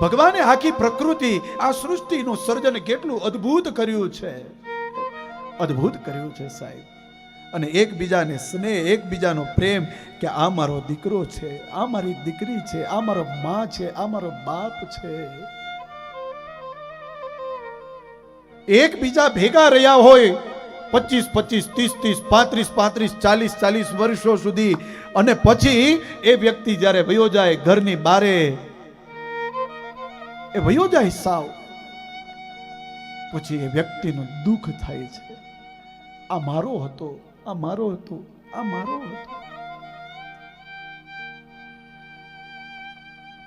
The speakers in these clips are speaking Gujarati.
ભગવાને આખી પ્રકૃતિ, આ સૃષ્ટિનું સર્જન કેટલું અદ્ભુત કર્યું છે. અદ્ભુત કર્યું છે સાહેબ. અને એકબીજાને સ્નેહ, એકબીજાનો પ્રેમ કે આ મારો દીકરો છે, આ મારી દીકરી છે, આ મારો મા છે, આ મારો બાપ છે. એકબીજા ભેગા રહ્યા હોય પચીસ પચીસ, ત્રીસ ત્રીસ, પાંત્રીસ પાંત્રીસ, ચાલીસ ચાલીસ વર્ષો સુધી અને પછી એ વ્યક્તિ જ્યારે વયો જાય ઘરની બારે એ વયો જાય સાવ. પછી એ વ્યક્તિનું દુઃખ થાય છે. આ મારો હતો, આ મારો હતો, આ મારો હતો.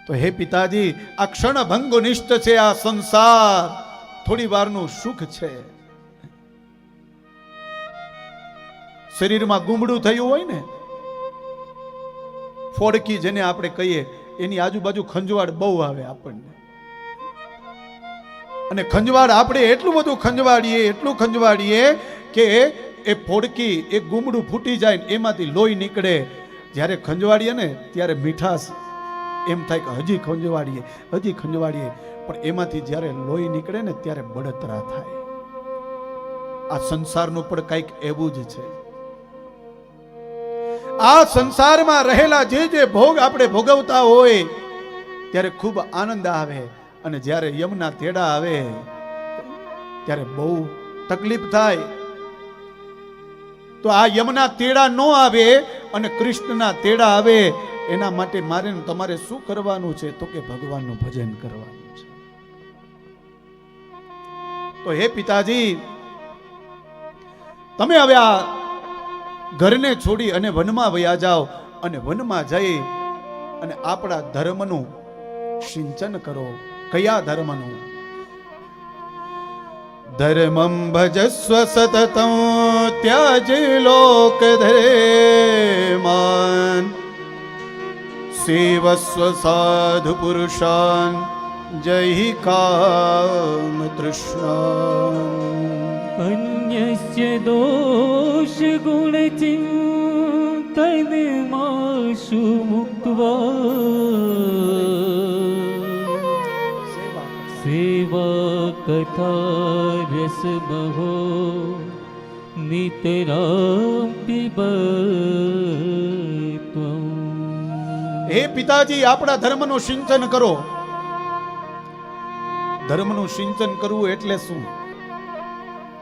તો હે પિતાજી, આ ક્ષણભંગુનિષ્ઠ છે આ સંસાર. થોડી વારનું સુખ છે. શરીરમાં ગુમડું થયું હોય ને, ફોડકી જેને આપણે કહીએ, એની આજુબાજુ ખંજવાળ બહુ આવે આપણને. અને ખંજવાળ, આપણે એટલું બધું ખંજવાડીએ એટલું ખંજવાડીએ કે એ ફોડકી, એ ગુમડું ફૂટી જાય એમાંથી લોહી નીકળે. જ્યારે ખંજવાડીએ ને, ત્યારે મીઠાશ. એમ થાય કે હજી ખંજવાડીએ હજી ખંજવાડીએ પણ એમાંથી જ્યારે લોહી નીકળે ને, ત્યારે બળતરા થાય. આ સંસારનું પણ કંઈક એવું જ છે. આ સંસારમાં રહેલા જે જે ભોગ આપણે ભોગવતા હોય, ત્યારે ખૂબ આનંદ આવે. અને જ્યારે યમના તેડા આવે, ત્યારે બહુ તકલીફ થાય. તો આ યમના તેડા ન આવે અને કૃષ્ણના તેડા આવે, એના માટે મારે તમારે શું કરવાનું છે? તો કે ભગવાનનું ભજન કરવાનું છે. તો હે પિતાજી, તમે હવે આ ઘરને છોડી અને વનમાં વયા જાઓ અને વનમાં જઈ અને આપણા ધર્મનું સિંચન કરો. કયા ધર્મનું? ધર્મમ ભજસ્વ સતત ત્યાજ લોક ધરેમાન. સેવસ્વ સાધુ પુરુષાન, જય કામ તૃષ્ણા અન્યસ્ય દોષ ગુણ ચિંતન માશુ મુક્વા સેવા કથા રસ બહો નિતરામ પીબ હે પિતાજી આપણા ધર્મનું સિંચન કરો ધર્મનું સિંચન કરવું એટલે શું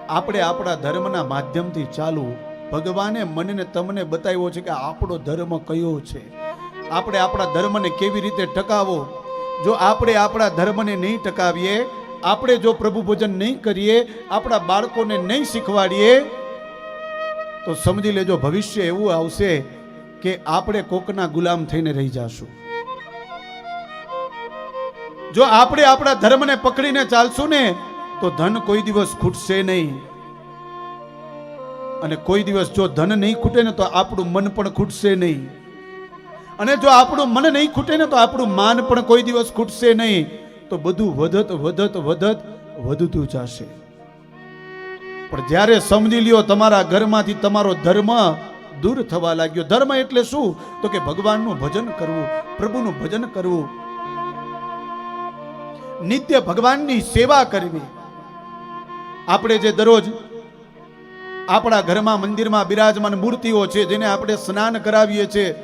આપણે આપણા ધર્મના માધ્યમથી ચાલવું ભગવાને મનને તમને બતાવ્યો છે કે આપણો ધર્મ કયો છે આપણે આપણા ધર્મને કેવી રીતે ટકાવો જો આપણે આપણા ધર્મને નહીં ટકાવીએ, આપણે જો પ્રભુ ભોજન નહીં કરીએ, આપણા બાળકોને નહીં શીખવાડીએ, તો સમજી લેજો ભવિષ્ય એવું આવશે કે આપણે કોકના ગુલામ થઈને રહી જશું. જો આપણે આપણા ધર્મને પકડીને ચાલશું ને, તો ધન કોઈ દિવસ ખૂટશે નહીં. અને કોઈ દિવસ જો ધન નહીં ખૂટે ને, તો આપણું મન પણ ખૂટશે નહીં. અને જો આપણું મન નહીં ખૂટે ને તો આપણું માન પણ કોઈ દિવસ ખૂટશે નહીં. તો બધું વધત વધત વધત, વધતું જશે. પણ જ્યારે સમજી લ્યો તમારા ઘરમાંથી તમારો ધર્મ દૂર થવા લાગ્યો. ધર્મ એટલે શું? તો કે ભગવાનનું ભજન કરવું, પ્રભુનું ભજન કરવું. નિત્ય ભગવાનની સેવા કરવી. આપણે જે દરરોજ આપણા ઘરમાં, મંદિરમાં બિરાજમાન મૂર્તિઓ છે, જેને આપણે સ્નાન કરાવીએ છીએ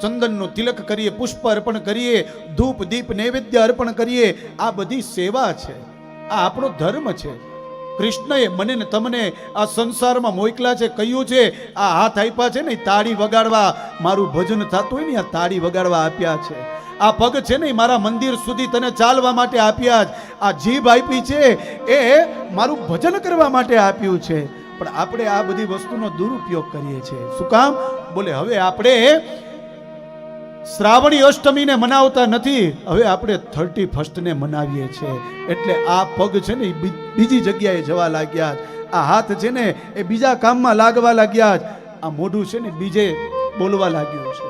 ચંદનનું તિલક કરીએ, પુષ્પ અર્પણ કરીએ, ધૂપ, દીપ, નૈવેદ્ય અર્પણ કરીએ, આ બધી સેવા છે. આ આપણો ધર્મ છે. કૃષ્ણએ મને ને તમને આ સંસારમાં મોકલા છે, કહ્યું છે, આ હાથ આપ્યા છે ને તાળી વગાડવા. મારું ભજન થતું હોય ને આ તાળી વગાડવા આપ્યા છે. આ પગ છે ને મારા મંદિર સુધી તને ચાલવા માટે આપ્યા જ. આ જીભ આપી છે એ મારું ભજન કરવા માટે આપ્યું છે. પણ આપણે આ બધી વસ્તુનો દુરુપયોગ કરીએ છીએ. શું કામ? બોલે, હવે આપણે શ્રાવણી અષ્ટમીને મનાવતા નથી, હવે આપણે થર્ટી ફર્સ્ટને મનાવીએ છીએ. એટલે આ પગ છે ને બીજી જગ્યાએ જવા લાગ્યા આ હાથ છે ને એ બીજા કામમાં લાગવા લાગ્યા આ મોઢું છે ને બીજે બોલવા લાગ્યું છે.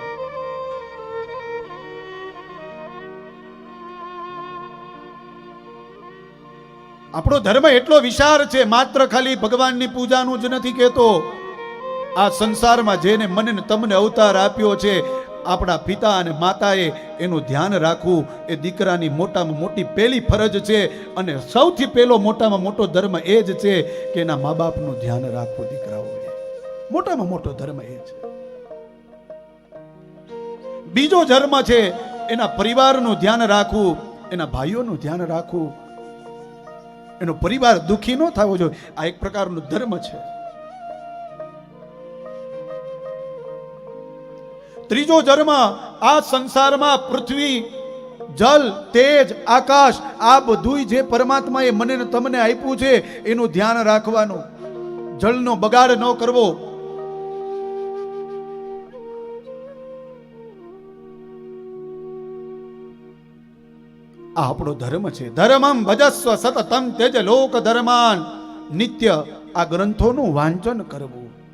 આપણો ધર્મ એટલો વિશાળ છે, માત્ર ખાલી ભગવાનની પૂજાનું જ નથી કહેતો. આ સંસારમાં જેને મને તમને અવતાર આપ્યો છે આપણા પિતા અને માતાએ એનું ધ્યાન રાખવું. એ દીકરાની મોટામાં મોટી પહેલી ફરજ છે અને સૌથી પહેલો મોટામાં મોટો ધર્મ એ જ છે કે એના મા બાપનું ધ્યાન રાખવું દીકરાઓએ. મોટામાં મોટો ધર્મ એ છે બીજો ધર્મ છે એના પરિવારનું ધ્યાન રાખવું, એના ભાઈઓનું ધ્યાન રાખવું. એનો પરિવાર દુઃખી ન થવો જોઈએ. આ એક પ્રકારનો ધર્મ છે. ત્રીજો ધર્મ આ સંસારમાં પૃથ્વી, જલ, તેજ, આકાશ, આ બધુંય જે પરમાત્માએ મને તમને આપ્યું છે, એનું ધ્યાન રાખવાનું. જળનો બગાડ ન કરવો. આ આપણો ધર્મ છે. ધર્મમ ભજસ્વ સતતમ તેજ લોક ધર્માન. નિત્ય આ ગ્રંથોનું વાંચન કરવું.